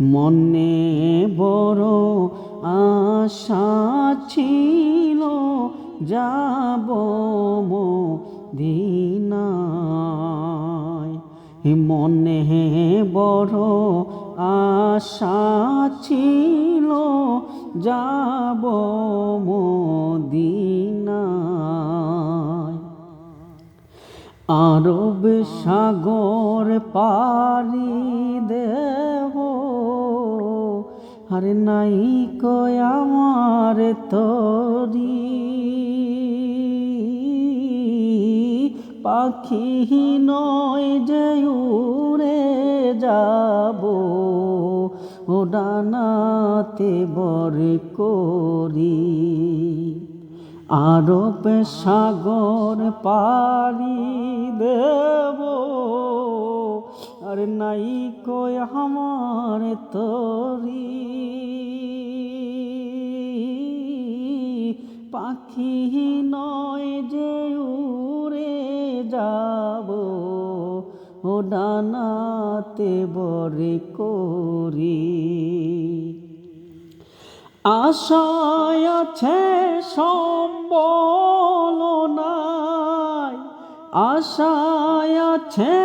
মনে বড় আশা ছিল, যাব মদিনায়। মনে বড় আশা ছিল, যাব মদিনায়। আরব সাগর পারি দেব আরে নাই কয় আমার তরি। পাখি নয় যে উড়ে যাব, ও ডানাতে বর করি। আরব সাগর পারি দেব, আর নাই কই আমার তরি। পাখি নয় যে উড়ে যাব, ও ডানাতে বরে করি। আশায় আছে সম্বল নাই, আশায় আছে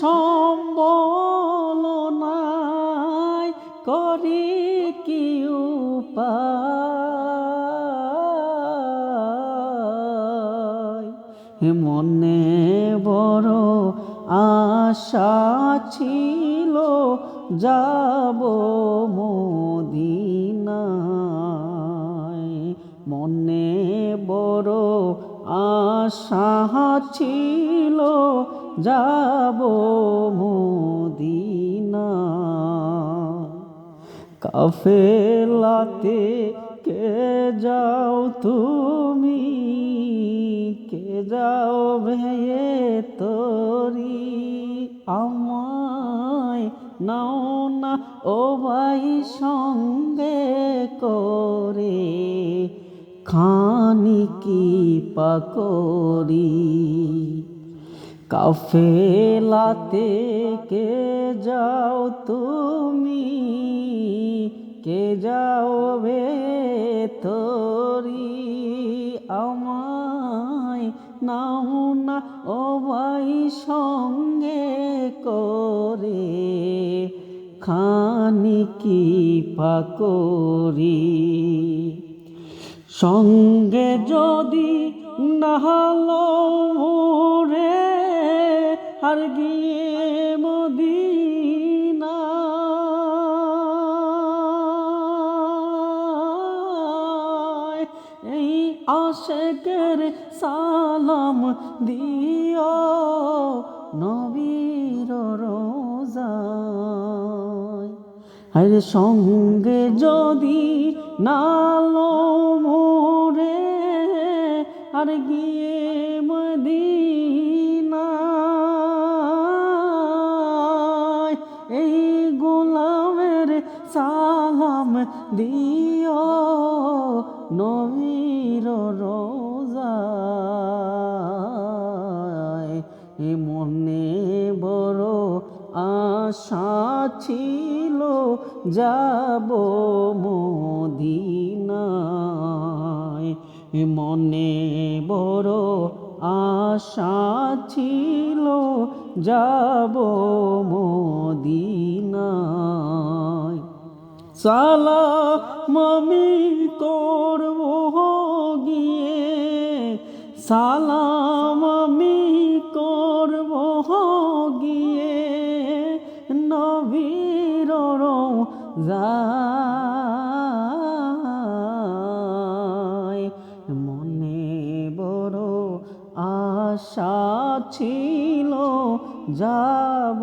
সম্বল নাই, করি কি উপায়? মনে বড় আশা ছিল, যাব মদিনায়। মনে বড় আশা ছিল, যাব মদিনায়। কাফেলাতে কে যাও তুমি? যাও ভেয়ে তরি, আমায় নাও না ও ভাই সঙ্গে করে। খানি কি পাকরি কাফেলাতে কে যাও তুমি? কে যাও বে তরি নাও না ভাই সঙ্গে করে খানি কি পাকরি সঙ্গে যদি নাহালো রে আর গিয়ে আশেকের সালাম দিও নবীর রোজায়। আরে সঙ্গে যদি নালো মোরে আর গিয়ে মদিনায় এই গোলামের সালাম দিও নবীর রোজায় মনে বড় আশা ছিল, যাব মদিনায়। মনে বড় আশা ছিল, যাব মদিনায়। সালাম আমি করব সালাম আমি করব গিয়ে নবীর যায় মনে বড় আশা ছিল যাব